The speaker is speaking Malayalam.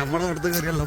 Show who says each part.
Speaker 1: നമ്മുടെ അടുത്ത് കയറിയല്ലോ.